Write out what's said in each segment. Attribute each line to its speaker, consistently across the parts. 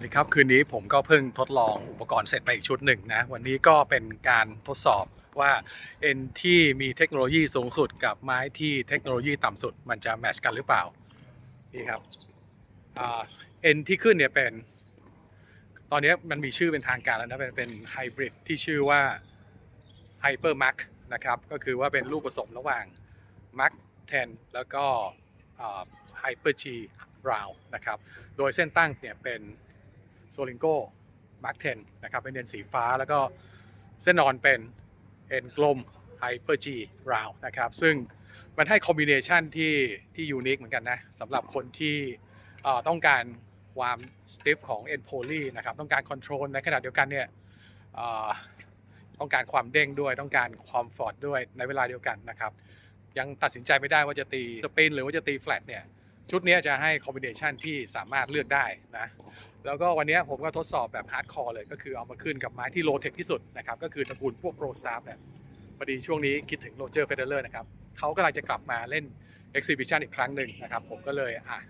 Speaker 1: สวัสดีครับ คืนนี้ผมก็เพิ่งทดลองอุปกรณ์เสร็จไปอีกชุดหนึ่งนะ วันนี้ก็เป็นการทดสอบว่าเอ็นที่มีเทคโนโลยีสูงสุดกับไม้ที่เทคโนโลยีต่ำสุด มันจะแมชกันหรือเปล่า นี่ครับเอ็นที่ขึ้นเนี่ยเป็น ตอนนี้มันมีชื่อเป็นทางการแล้วนะ เป็นเป็นไฮบริดที่ชื่อว่า Hyper Max นะครับ ก็คือว่าเป็นลูกผสมระหว่าง Max 10 แล้วก็ Hyper G Brown นะครับ โดยเส้นตั้งเนี่ยเป็น โซลิงโก้มาร์ค10นะครับเป็นเอ็นสีฟ้าแล้วก็เส้นนอนเป็นเอ็นกลมไฮเปอร์จีราวนะครับซึ่งมันให้คอมบิเนชันที่ที่ยูนิคเหมือนกันนะสำหรับคนที่ต้องการความสติฟของเอ็นโพลีนะครับต้องการคอนโทรลในขณะเดียวกันเนี่ยต้องการความเด้งด้วยต้องการความฟอร์ดด้วยในเวลาเดียวกันนะครับยังตัดสินใจไม่ได้ว่าจะตีสปินหรือว่าจะตีแฟลตเนี่ย ชุดนี้จะให้คอมบิเนชันที่สามารถเลือกได้นะแล้วก็วันนี้ผมก็ทดสอบแบบฮาร์ดคอร์เลยก็คือเอามาขึ้นกับไม้ที่โลเทคที่สุดนะครับก็คือตระกูลพวกโปรสตาร์เนี่ยพอดีช่วงนี้คิดถึงโรเจอร์เฟเดเลอร์นะครับเขากำลังจะกลับมาเล่น Exhibition อีกครั้งหนึ่งนะครับผมก็เลยอะ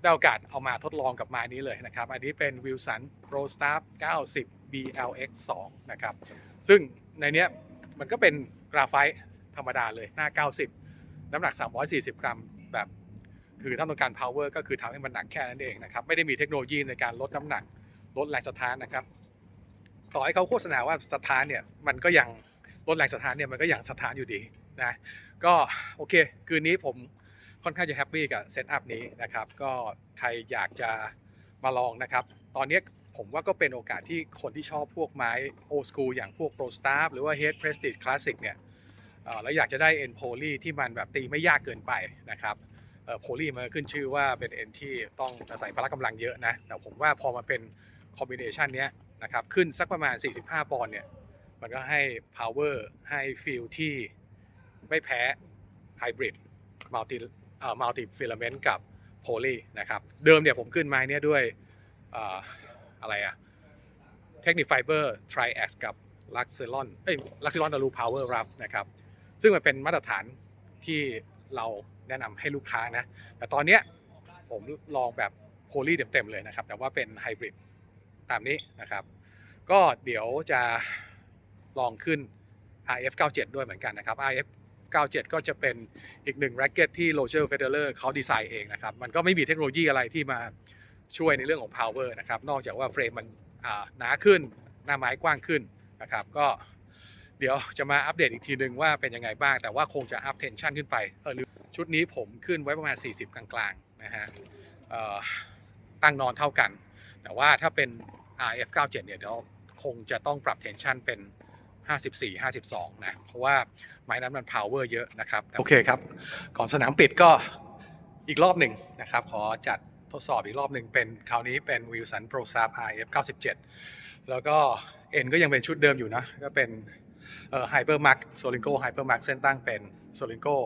Speaker 1: ได้โอกาสเอามาทดลองกับไม้นี้เลยนะครับ อันนี้เป็น Wilson Pro Star 90 BLX 2นะครับซึ่งในเนี้ยมันก็เป็นกราไฟต์ธรรมดาเลยหน้า 90 น้ำหนัก 340 กรัมแบบ คือถ้าต้องการ power ก็คือทำให้มันหนักแค่นั้นเองนะครับ ไม่ได้มีเทคโนโลยีในการลดน้ำหนัก ลดแรงสะท้านนะครับ ต่อให้เขาโฆษณาว่าสะท้านเนี่ยมันก็ยังลดแรงสะท้านเนี่ยมันก็ยังสะท้านอยู่ดีนะก็โอเค คืนนี้ผมค่อนข้างจะแฮปปี้กับเซตอัพนี้นะครับ ก็ใครอยากจะมาลองนะครับ ตอนนี้ผมว่าก็เป็นโอกาสที่คนที่ชอบพวกไม้โอส o ูอย่างพวก Pro Star หรือว่า Head Prestige Classic เนี่ยแล้วอยากจะได้ End Poly ที่มันแบบตีไม่ยากเกินไปนะครับ โพลีมันขึ้นชื่อว่าเป็นเอ็นที่ต้องอาศัยพละกำลังเยอะนะ แต่ผมว่าพอมาเป็นคอมบิเนชันเนี้ยนะครับขึ้นสักประมาณ 45 ปอนด์เนี่ย มันก็ให้ power ให้ฟีลที่ไม่แพ้ไฮบริดมัลติเอ่อมัลติฟิลาเมนต์กับโพลีนะครับเดิมเนี่ยผมขึ้นไม้เนี่ยด้วยเอ่ออะไรอะเทคนิคไฟเบอร์ทริแอคกับลักซิลอนเอ้ยลักซิลอนดารูพาวเวอร์รับนะครับซึ่งมันเป็นมาตรฐานที่ เราแนะนำให้ลูกค้านะ แต่ตอนเนี้ยผมลองแบบโพลีเต็มๆเลยนะครับ แต่ว่าเป็นไฮบริดตามนี้นะครับ ก็เดี๋ยวจะลองขึ้น RF 97ด้วยเหมือนกันนะครับ RF 97 ก็จะเป็นอีกหนึ่งแร็กเก็ตที่โรเจอร์เฟเดเลอร์เขาดีไซน์เองนะครับ มันก็ไม่มีเทคโนโลยีอะไรที่มาช่วยในเรื่องของ power นะครับ นอกจากว่าเฟรมมันหนาขึ้น หน้าไม้กว้างขึ้นนะครับ ก็ เดี๋ยวจะมาอัปเดตอีกทีหนึ่งว่าเป็นยังไงบ้าง แต่ว่าคงจะอัพเทนชันขึ้นไปเออหรือชุดนี้ผมขึ้นไว้ประมาณ 40 กลางๆนะฮะตั้งนอนเท่ากัน แต่ว่าถ้าเป็น RF 97 เนี่ยเดี๋ยวคงจะต้องปรับเทนชันเป็น 54 52 นะ เพราะว่าไม้นั้นมัน power เยอะนะครับ โอเคครับ ก่อนสนามปิดก็อีกรอบหนึ่งนะครับ ขอจัดทดสอบอีกรอบหนึ่งเป็นคราวนี้เป็น Wilson Pro s a p RF 97 แล้วก็เอ็นก็ยังเป็นชุดเดิมอยู่นะ ก็เป็น ไฮเปอ่อ Hyper Max Solingo Hyper Max เส้นตั้งเป็น Solingo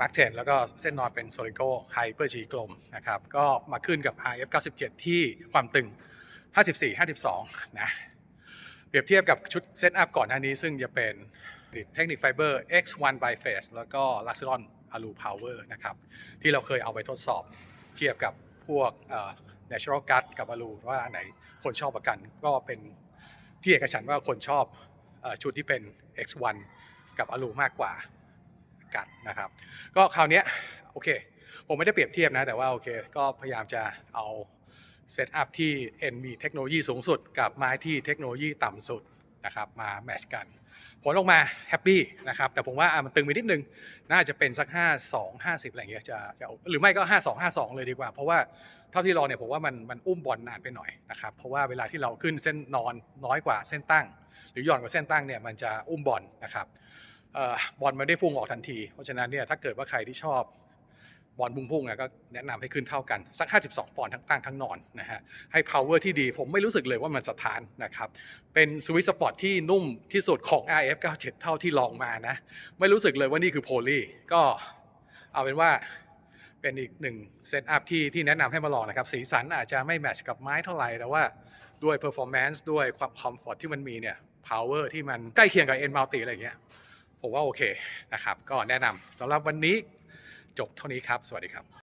Speaker 1: Max 10แล้วก็เส้นนอนเป็น Solingo Hyper G กลมนะครับก็มาขึ้นกับ RF 97 ที่ความตึง 54 52 นะเปรียบเทียบกับชุดเซตอัพก่อนหน้านี้ซึ่งจะเป็นเทคนิคไฟเบอร์ X1 by Phase แล้วก็ Luxeron Alu Power นะครับที่เราเคยเอาไปทดสอบเทียบกับพวกเอ่อ Natural Gut กับ Alu ว่าอันไหนคนชอบประกันก็เป็นที่เอกฉันว่าคนชอบ ชุดที่เป็น X1 กับ Alu มากกว่ากัดนะครับ ก็คราวนี้โอเค ผมไม่ได้เปรียบเทียบนะ แต่ว่าโอเค ก็พยายามจะเอาเซตอัพที่ N มีเทคโนโลยีสูงสุด กับไม้ที่เทคโนโลยีต่ำสุดนะครับมาแมชกัน ผลออกมาแฮปปี้นะครับ แต่ผมว่ามันตึงไปนิดนึง น่าจะเป็นสัก 5 2 50 อะไรอย่างเงี้ยจะจะหรือไม่ก็ 5 2 5 2 เลยดีกว่า เพราะว่าเท่าที่ลอเนี่ยผมว่ามันมันอุ้มบอลนานไปหน่อยนะครับ เพราะว่าเวลาที่เราขึ้นเส้นนอนน้อยกว่าเส้นตั้ง หรือหย่อนกว่าเส้นตั้งเนี่ยมันจะอุ้มบอลนะครับบอลไม่ได้พุ่งออกทันที เพราะฉะนั้นเนี่ยถ้าเกิดว่าใครที่ชอบบอลพุ่งๆอะก็แนะนำให้ขึ้นเท่ากัน สัก 52 ปอนด์ทั้งตั้งทั้งนอนนะฮะให้ power ที่ดีผมไม่รู้สึกเลยว่ามันสถานนะครับ เป็นสวิตสปอร์ตที่นุ่มที่สุดของ RF 97 เท่าที่ลองมานะ ไม่รู้สึกเลยว่านี่คือโพลีก็เอาเป็นว่าเป็นอีกหนึ่งเซตอัพที่ที่แนะนำให้มาลองนะครับ สีสันอาจจะไม่แมทช์กับไม้เท่าไหร่แต่ว่า ด้วย performance ด้วยความคอมฟอร์ตที่มันมีเนี่ย power ที่มันใกล้เคียงกับ N Multi อะไรอย่างเงี้ยผมว่าโอเคนะครับ ก็แนะนำสำหรับวันนี้จบเท่านี้ครับ สวัสดีครับ